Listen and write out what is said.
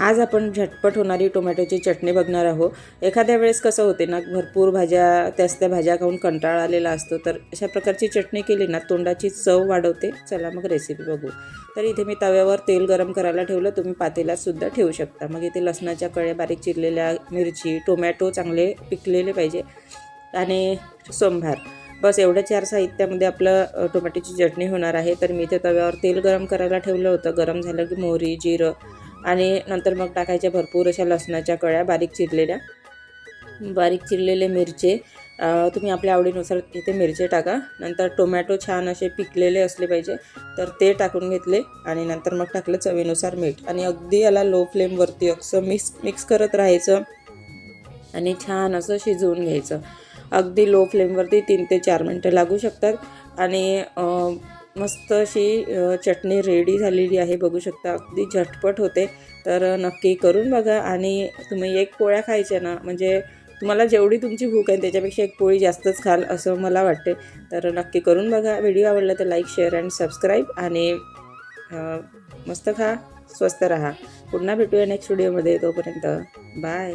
आज आपण झटपट होणारी टोमॅटोची चटणी बघणार आहोत. एखाद्या वेळेस कसं होते ना भरपूर भाज्या त्याच त्या भाज्या खाऊन कंटाळा आलेला असतो तर अशा प्रकारची चटणी केली ना तोंडाची चव वाढवते. चला मग रेसिपी बघू. तर इथे मी तव्यावर तेल गरम करायला ठेवलं. तुम्ही पातेल्यातसुद्धा ठेवू शकता. मग इथे लसणाच्या कळ्या बारीक चिरलेल्या मिरची टोमॅटो चांगले पिकलेले पाहिजे. आणि सोमभार बस एवढ्या चार साहित्यामध्ये आपलं टोमॅटोची चटणी होणार आहे. तर मी इथे तव्यावर तेल गरम करायला ठेवलं होतं. गरम झालं की मोहरी जिरं आणि नंतर मग टाकायच्या भरपूर अशा लसणाच्या कळ्या बारीक चिरलेल्या. बारीक चिरलेले मिरचे तुम्ही आपल्या आवडीनुसार इथे मिरचे टाका. नंतर टोमॅटो छान असे पिकलेले असले पाहिजे तर ते टाकून घेतले आणि नंतर मग टाकलं चवीनुसार मीठ. आणि अगदी याला लो फ्लेमवरती असं मिक्स मिक्स करत राहायचं आणि छान असं शिजवून घ्यायचं. अगदी लो फ्लेमवरती तीन ते चार मिनटं लागू शकतात. आणि मस्त अशी चटणी रेडी झालेली आहे बघू शकता. अगदी झटपट होते. तर नक्की करून बघा. आणि तुम्ही एक पोळ्या खायच्या ना म्हणजे तुम्हाला जेवढी तुमची भूक आहे त्याच्यापेक्षा एक पोळी जास्तच खाल असं मला वाटते. तर नक्की करून बघा. व्हिडिओ आवडला तर लाईक शेअर अँड सबस्क्राईब. आणि मस्त खा स्वस्त राहा. पुन्हा भेटूया नेक्स्ट व्हिडिओमध्ये तोपर्यंत बाय.